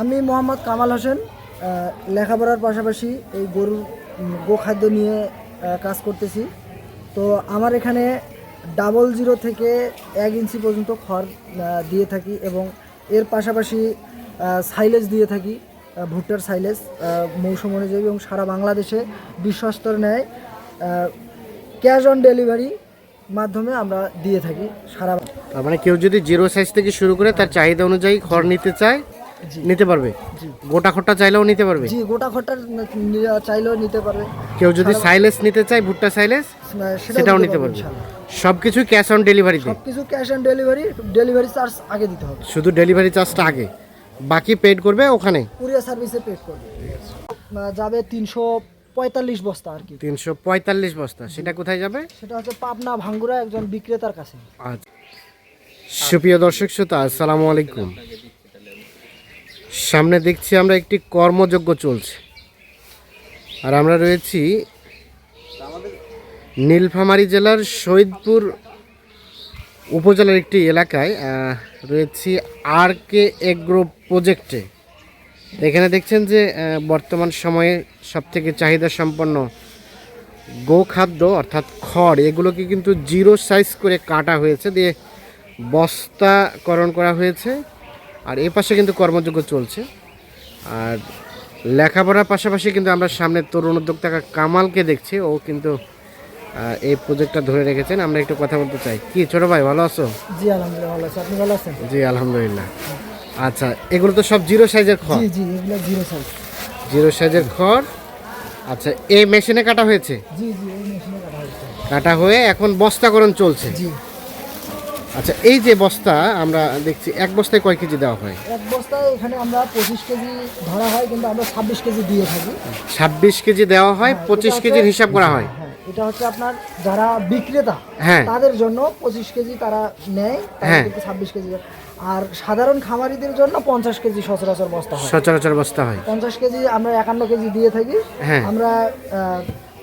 আমি মোহাম্মদ কামাল হোসেন লেখাপড়ার পাশাপাশি এই গরুর গোখাদ্য নিয়ে কাজ করতেছি। তো আমার এখানে ডাবল জিরো থেকে এক ইঞ্চি পর্যন্ত খড় দিয়ে থাকি এবং এর পাশাপাশি সাইলেজ দিয়ে থাকি ভুট্টার সাইলেজ মৌসুম অনুযায়ী এবং সারা বাংলাদেশে বিশ্বস্তর নেয় ক্যাশ অন ডেলিভারি মাধ্যমে আমরা দিয়ে থাকি সারা মানে কেউ যদি জিরো সাইজ থেকে শুরু করে তার চাহিদা অনুযায়ী খড় নিতে চায় নিতে পারবে? গোটা খড়টা চাইলেও নিতে পারবে? জি গোটা খড়টা চাইলেও নিতে পারবে। কেউ যদি সাইলেস নিতে চায় ভুট্টা সাইলেস সেটাও নিতে পারবে সব কিছু ক্যাশ অন ডেলিভারি সব কিছু cash on delivery delivery charge আগে দিতে হবে। শুধু ডেলিভারি চার্জটা আগে? বাকি পেড করবে ওখানে? কুরিয়ার সার্ভিসে পেড করবে। যাবে তিনশো পঁয়তাল্লিশ বস্তা আর কি। তিনশো পঁয়তাল্লিশ বস্তা। সেটা কোথায় যাবে? সেটা হচ্ছে পাবনা ভাঙ্গুরা একজন বিক্রেতার কাছে। আচ্ছা। সুপ্রিয় দর্শক শ্রোতা আসসালামু আলাইকুম। সামনে দেখছি আমরা একটি কর্মযজ্ঞ চলছে। আর আমরা রয়েছি নীলফামারী জেলার শহীদপুর উপজেলার একটি এলাকায়। রয়েছি আর কে এগ্রো প্রজেক্টে। এখানে দেখছেন যে বর্তমান সময়ে সবথেকে চাহিদা সম্পন্ন গোখাদ্য অর্থাৎ খড়, এগুলোকে কিন্তু জিরো সাইজ করে কাটা হয়েছে। দিয়ে বস্তাকরণ করা হয়েছে। আর এ পাশে কিন্তু কর্মযোগ্য চলছে। আর লেখাপড়ার পাশাপাশি কিন্তু আমরা সামনে তরুণ উদ্যোক্তা কামালকে দেখছি। ও কিন্তু এই প্রজেক্টটা ধরে রেখেছেন। আমরা একটু কথা বলতে চাই। কি ছোট ভাই ভালো আছো? জি আলহামদুলিল্লাহ ভালো আছে। আপনি ভালো আছেন? জি আলহামদুলিল্লাহ। আচ্ছা এগুলো তো সব জিরো সাইজের খড়? জি জি এগুলো জিরো সাইজ। জিরো সাইজের খড়? আচ্ছা এই মেশিনে কাটা হয়েছে? জি জি এই মেশিনে কাটা হচ্ছে কাটা হয়ে এখন বস্তাকরণ চলছে। জি। আচ্ছা এই যে বস্তা আমরা দেখছি এক বস্তায় কয় কেজি দেওয়া হয়? এক বস্তায় এখানে আমরা পঁচিশ কেজি ধরা হয় কিন্তু আমরা ছাব্বিশ কেজি দিয়ে থাকি। ছাব্বিশ কেজি দেওয়া হয় পঁচিশ কেজির হিসাব করা হয়? হ্যাঁ এটা হচ্ছে আপনার যারা বিক্রেতা হ্যাঁ। তাদের জন্য পঁচিশ কেজি তারা নেয় হ্যাঁ। ছাব্বিশ কেজি আর সাধারণ খামারিদের জন্য পঞ্চাশ কেজি সচরাচর বস্তা হয়। সচরাচর বস্তা হয়। পঞ্চাশ কেজি আমরা একান্ন কেজি দিয়ে থাকি। হ্যাঁ। আমরা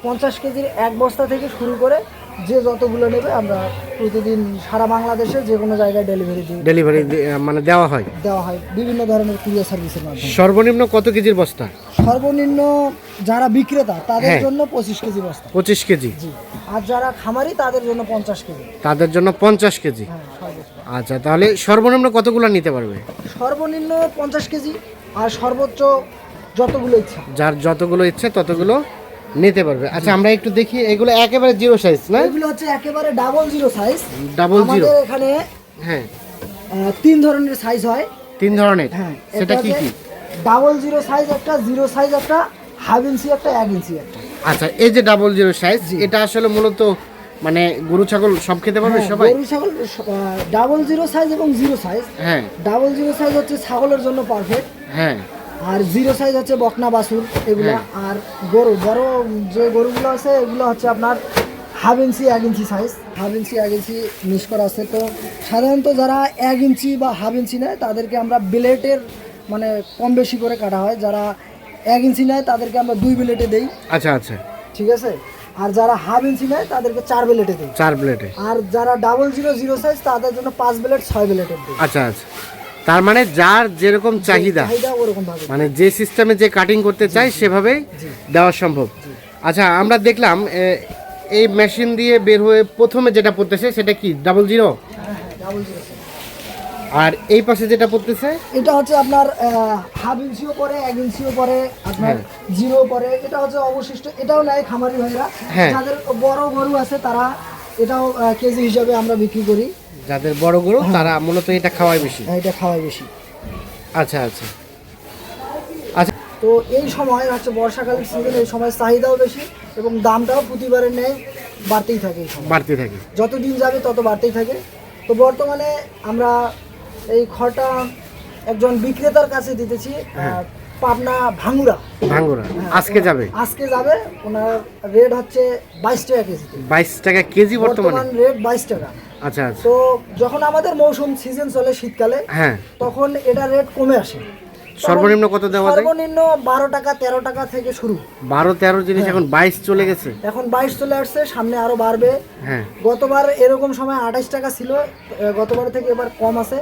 পঞ্চাশ কেজির এক বস্তা থেকে শুরু করে যে যতগুলো নেবে আমরা প্রতিদিন সারা বাংলাদেশে যে কোনো জায়গায় ডেলিভারি দিই ডেলিভারি মানে দেওয়া হয়? দেওয়া হয়। বিভিন্ন ধরনের কুরিয়ার সার্ভিসের মাধ্যমে। সর্বনিম্ন কত কেজির বস্তা? সর্বনিম্ন যারা বিক্রেতা তাদের হ্যাঁ। জন্য পঁচিশ কেজি বস্তা। পঁচিশ কেজি? আর যারা খামারি তাদের জন্য পঞ্চাশ কেজি। তাদের জন্য পঞ্চাশ কেজি? হ্যাঁ আচ্ছা তাহলে সর্বনিম্ন কতগুলো নিতে পারবে? সর্বনিম্ন পঞ্চাশ কেজি আর সর্বোচ্চ যতগুলো ইচ্ছা। যার যতগুলো ইচ্ছে ততগুলো নিতে পারবে। আচ্ছা আমরা একটু দেখি এগুলো একেবারে জিরো সাইজ না? এগুলো হচ্ছে একেবারে double zero size double zero এখানে হ্যাঁ। তিন ধরনের সাইজ হয়। তিন ধরনের? হ্যাঁ সেটা কি কি? ডাবল জিরো সাইজ একটা জিরো সাইজ একটা হাফ ইঞ্চি একটা এক ইঞ্চি একটা। আচ্ছা এই যে ডাবল জিরো সাইজ এটা আসলে মূলত মানে গরু ছাগল সব খেতে পারবে হ্যাঁ, সবাই? গরু ছাগল ডাবল জিরো সাইজ এবং জিরো সাইজ হ্যাঁ। ডাবল জিরো সাইজ হচ্ছে ছাগলের জন্য পারফেক্ট হ্যাঁ। আর জিরো সাইজ হচ্ছে বকনা বাছুর এগুলো হ্যাঁ। আর গরু। বড় যে গরুগুলো আছে এগুলো হচ্ছে আপনার হাফ ইঞ্চি এক ইঞ্চি সাইজ হাফ ইঞ্চি এক ইঞ্চি মিস করা আছে। তো সাধারণত যারা এক ইঞ্চি বা হাফ ইঞ্চি নেয় তাদেরকে আমরা বিলেটের মানে কম বেশি করে কাটা হয়। যারা এক ইঞ্চি নেয় তাদেরকে আমরা দুই বিলেটে দেই। আচ্ছা আচ্ছা। ঠিক আছে? আর যারা হাফ ইঞ্চি নেয় তাদেরকে চার বিলেটে দেই। চার প্লেটে আর যারা ডাবল জিরো জিরো সাইজ তাদের জন্য পাঁচ বিলেট ছয় বিলেটের দিই। আচ্ছা আচ্ছা। তার মানে যার যেরকম চাহিদা মানে যে সিস্টেমে যে কাটিং করতে চায় সেভাবে দেওয়া সম্ভব। আচ্ছা আমরা দেখলাম এই মেশিন দিয়ে বের হয়ে প্রথমে যেটা পড়তেছে সেটা কি? ডাবল জিরো আর এই পাশে যেটা পড়তেছে? এটা হচ্ছে আপনার হাফ ইঞ্চিও পরে এক ইঞ্চিও পরে আপনার হ্যাঁ। জিরো পরে এটা হচ্ছে অবশিষ্ট এটাও নেয় খামারি ভাইরা হ্যাঁ। যাদের বড় গরু আছে তারা এটাও কেজি হিসাবে আমরা বিক্রি করি। যাদের বড় গরু তারা মূলত এটা খাওয়ায় বেশি। আহ, এটা খাওয়াই বেশি। আচ্ছা আচ্ছা। আচ্ছা তো এই সময় হচ্ছে বর্ষাকালের সিজন এই সময় চাহিদাও বেশি এবং দামটাও প্রতিবারের নেই বাড়তেই থাকে এই সময়। বাড়তে থাকে। যত দিন যাবে তত বাড়তেই থাকে। তো বর্তমানে আমরা এই খড়টা একজন বিক্রেতার কাছে দিতেছি হ্যাঁ। পাবনা ভাঙ্গুরা। ভাঙ্গুরা। আজকে যাবে? আজকে যাবে ওনার রেট হচ্ছে বাইশ টাকা কেজি। বাইশ টাকা কেজি বর্তমানে? রেট বাইশ টাকা। আচ্ছা আচ্ছা। তো যখন আমাদের মৌসুম সিজন চলে শীতকালে হ্যাঁ। তখন এটা রেট কমে আসে। সর্বনিম্ন কত দেওয়া যায়? সর্বনিম্ন বারো টাকা তেরো টাকা থেকে শুরু। বারো তেরো জিনিস এখন বাইশ চলে গেছে? এখন বাইশ চলে আসছে সামনে আরও বাড়বে। হ্যাঁ। গতবার এরকম সময় আঠাইশ টাকা ছিল গতবার থেকে এবার কম আছে।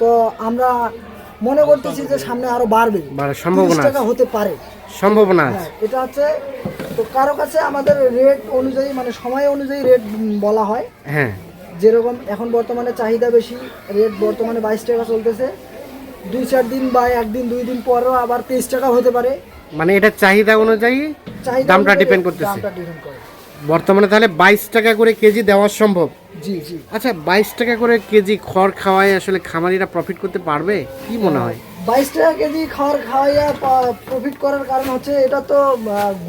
তো আমরা মনে করতেছি যে সামনে আরও বাড়বে। সম্ভাবনা টাকা হতে পারে। সম্ভাবনা হ্যাঁ এটা হচ্ছে তো কারও কাছে আমাদের রেট অনুযায়ী মানে সময় অনুযায়ী রেট বলা হয়। হ্যাঁ। যেরকম এখন বর্তমানে চাহিদা বেশি রেট বর্তমানে বাইশ টাকা চলতেছে। দুই চার দিন বা একদিন দুই দিন পরও আবার তেইশ টাকা হতে পারে। মানে এটা চাহিদা অনুযায়ী চাহিদা দামটা depend করতেছে। দামটা depend করে। বর্তমানে তাহলে বাইশ টাকা করে কেজি দেওয়া সম্ভব? জি জি। আচ্ছা বাইশ টাকা করে কেজি খড় খাওয়ায় আসলে খামারিরা প্রফিট করতে পারবে? কি মনে হয়? বাইশ টাকা কেজি খড় খাওয়াইয়া প্রফিট করার কারণ হচ্ছে এটা তো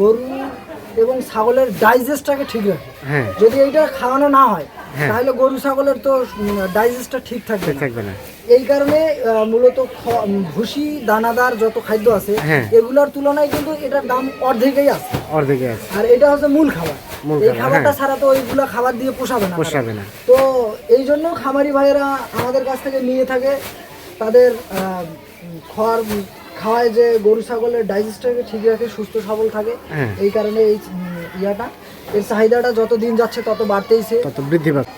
গরু এবং ছাগলের ডাইজেস্টটাকে ঠিক রাখে। হ্যাঁ। যদি এইটা খাওয়ানো না হয় হ্যাঁ। তাহলে গরু ছাগলের তো ডাইজেস্টটা ঠিক থাকবে থাকবে না। এই কারণে মূলত ভুসি দানাদার যত খাদ্য আছে হ্যাঁ। এগুলোর তুলনায় কিন্তু এটার দাম অর্ধেকেই আছে। অর্ধেকে আছে। আর এটা হচ্ছে মূল খাবার। এই খাবারটা হ্যাঁ। ছাড়া তো ওইগুলা খাবার দিয়ে পোষাবে না। পোষাবে না। তো এই জন্য খামারি ভাইয়েরা আমাদের কাছ থেকে নিয়ে থাকে। তাদের খড় খাওয়ায় যে গরু ছাগলের ডাইজেস্টটাকে ঠিক রাখে সুস্থ সবল থাকে। হ্যাঁ। এই কারণে এই ইয়াটা। এর চাহিদাটা যত দিন যাচ্ছে তত বাড়তেইছে। তত বৃদ্ধি পাচ্ছে।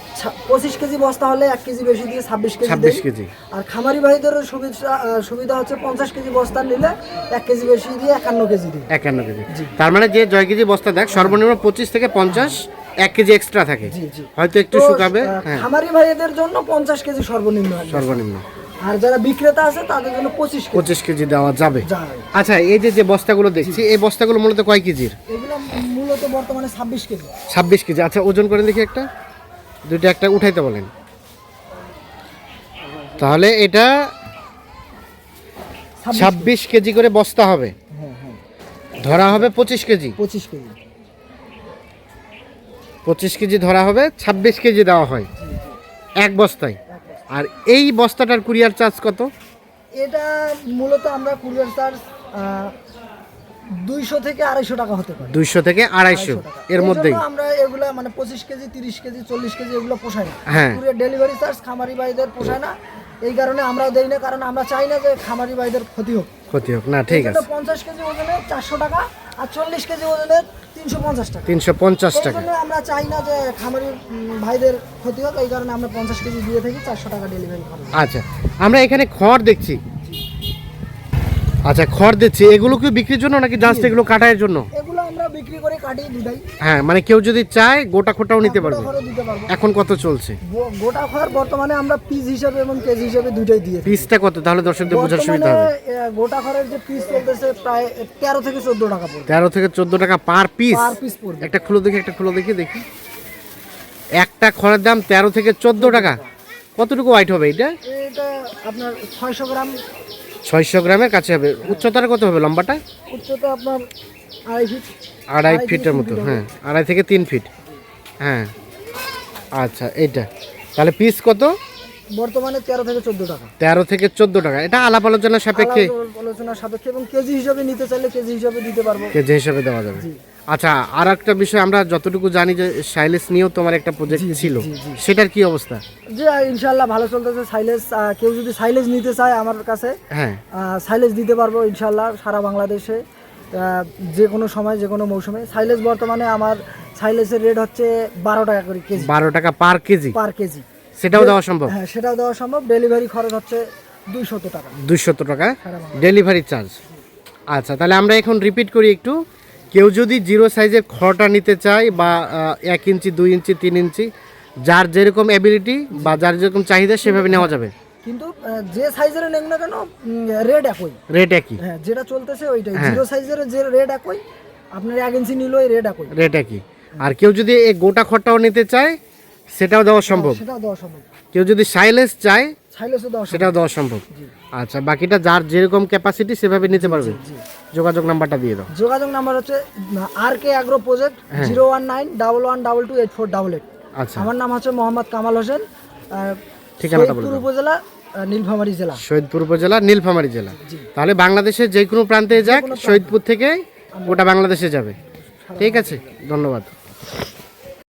পঁচিশ কেজি বস্তা হলে এক কেজি বেশি দিয়ে ছাব্বিশ কেজি ছাব্বিশ কেজি। আর খামারি ভাইদের সুবিধা সুবিধা হচ্ছে পঞ্চাশ কেজি বস্তা নিলে এক কেজি বেশি দিয়ে একান্ন কেজি দিই। একান্ন কেজি। তার মানে যে জয় কেজি বস্তা দেখ সর্বনিম্ন পঁচিশ থেকে পঞ্চাশ এক কেজি এক্সট্রা থাকে। হয়তো একটু শুকাবে হ্যাঁ। খামারি ভাইদের জন্য পঞ্চাশ কেজি সর্বনিম্ন সর্বনিম্ন। আর যারা বিক্রেতা আছে তাদের জন্য পঁচিশ পঁচিশ কেজি দেওয়া যাবে। আচ্ছা এই যে যে বস্তাগুলো দেখছি এই বস্তাগুলো মূলত কয় কেজির? এগুলো মূলত বর্তমানে ছাব্বিশ কেজি। ছাব্বিশ কেজি। আচ্ছা ওজন করে দেখি একটা। দুইটা একটা উঠাইতে বলেন। তাহলে এটা ছাব্বিশ কেজি করে বস্তা হবে। হ্যাঁ হ্যাঁ। ধরা হবে পঁচিশ কেজি। পঁচিশ কেজি। পঁচিশ কেজি ধরা হবে ছাব্বিশ কেজি দেওয়া হয়। এক বস্তায়। আর এই বস্তাটার কুরিয়ার চার্জ কত? এটা মূলত আমরা কুরিয়ার চার্জ দুইশো থেকে আড়াইশো টাকা হতে পারে। দুইশো থেকে আড়াইশো। এর মধ্যেই। আমরা এগুলা মানে পঁচিশ কেজি তিরিশ কেজি চল্লিশ কেজি এগুলো পোষায় না। হ্যাঁ। ডেলিভারি চার্জ খামারি ভাইদের পোষায় না। এই কারণে আমরাও দেই না কারণ আমরা চাই না যে খামারি ভাইদের ক্ষতি হোক। ক্ষতি হোক। না ঠিক আছে। পঞ্চাশ কেজি ওজনে চারশো টাকা আর চল্লিশ কেজি ওজনে তিনশো পঞ্চাশ টাকা। তিনশো পঞ্চাশ টাকা। আমরা চাই না যে খামারি ভাইদের ক্ষতি হোক। এই কারণে আমরা পঞ্চাশ কেজি দিয়ে থাকি চারশো টাকা ডেলিভারি আচ্ছা আমরা এখানে খড় দেখছি। আচ্ছা খড় দিচ্ছি। এগুলো কি বিক্রির জন্য নাকি জাস্ট এগুলো কাটার জন্য? এগুলো আমরা বিক্রি করে কাটিয়ে দুটাই হ্যাঁ মানে কেউ যদি চায় গোটা খোটাও নিতে পারবে। এখন কত চলছে? গোটা খড় বর্তমানে আমরা পিস হিসাবে এবং কেজি হিসাবে দুটাই দিয়ে। পিসটা কত? তাহলে দর্শকদের বোঝার সুবিধা হবে। গোটা খড়ের যে পিস চলতেছে প্রায় তেরো থেকে চোদ্দ টাকা পড়বে। তেরো থেকে চোদ্দ টাকা পার পিস পার পিস পড়বে। একটা খুলো দেখি একটা খুলো দেখি দেখি। একটা খড়ের দাম তেরো থেকে চোদ্দ টাকা। কতটুকু ওয়াইট হবে এটা? এটা আপনার ছয়শো গ্রাম ছয়শো গ্রামের কাছে হবে। উচ্চতার কত হবে লম্বাটা? উচ্চতা আপনার আড়াই ফিট। আড়াই আড়াই ফিটের মতো হ্যাঁ আড়াই থেকে তিন ফিট। হ্যাঁ আচ্ছা এইটা। তাহলে পিস কত? বর্তমানে তেরো থেকে চোদ্দ টাকা। তেরো থেকে চোদ্দ টাকা। এটা আলাপ আলোচনা সাপেক্ষে আলোচনা সাপেক্ষে এবং কেজি হিসাবে নিতে চাইলে কেজি হিসাবে দিতে পারব। কেজি হিসাবে দেওয়া যাবে। আচ্ছা আর একটা বিষয় আমরা যতটুকু জানি যে সাইলেস নিয়েও তোমার একটা প্রজেক্ট ছিল। সেটার কি অবস্থা? যে ইনশাল্লাহ ভালো চলতেছে। সাইলেজ কেউ যদি সাইলেজ নিতে চায় আমার কাছে হ্যাঁ। সাইলেজ দিতে পারব ইনশাল্লাহ সারা বাংলাদেশে। যে কোনো সময় যে কোনো মৌসুমে। সাইলেজ বর্তমানে আমার সাইলেজের রেট হচ্ছে বারো টাকা করে কেজি। বারো টাকা পার কেজি। পার কেজি। সেটাও দেওয়া সম্ভব? হ্যাঁ সেটাও দেওয়া সম্ভব। ডেলিভারি খরচ হচ্ছে দুইশত টাকা। দুইশত টাকা? ডেলিভারি চার্জ আচ্ছা তাহলে আমরা এখন রিপিট করি একটু। কেউ যদি জিরো সাইজের খড়টা নিতে চায় বা এক ইঞ্চি দুই ইঞ্চি তিন ইঞ্চি যার যেরকম অ্যাবিলিটি বা যার যেরকম চাহিদা সেভাবে নেওয়া যাবে? কিন্তু যে সাইজের নেন না কেন রেট একই। রেট একই। হ্যাঁ যেটা চলতেছে ওইটাই। হ্যাঁ। জিরো সাইজের যে রেট একই আপনার এক ইঞ্চি নিল ওই রেট একই। রেট একই। আর কেউ যদি এই গোটা খড়টাও নিতে চায় সেটাও দেওয়া সম্ভব? সেটাও দেওয়া সম্ভব। কেউ যদি সাইলেস চায় সাইলেসও দেওয়া সেটাও দেওয়া সম্ভব। আচ্ছা বাকিটা যার যেরকম ক্যাপাসিটি সেভাবে নিতে পারবে? যোগাযোগ নাম্বারটা দিয়ে দাও। যোগাযোগ নাম্বার হচ্ছে R K agro project zero one nine double one double two eight four double eight আচ্ছা। আমার নাম হচ্ছে মোহাম্মদ কামাল হোসেন ঠিকানাটা বলে সৈয়দপুর দাও। উপজেলা নীলফামারী জেলা। শহীদপুর উপজেলা নীলফামারী জেলা। তাহলে বাংলাদেশের যে কোনো প্রান্তে যাক শহীদপুর থেকে গোটা বাংলাদেশে যাবে। ঠিক আছে ধন্যবাদ।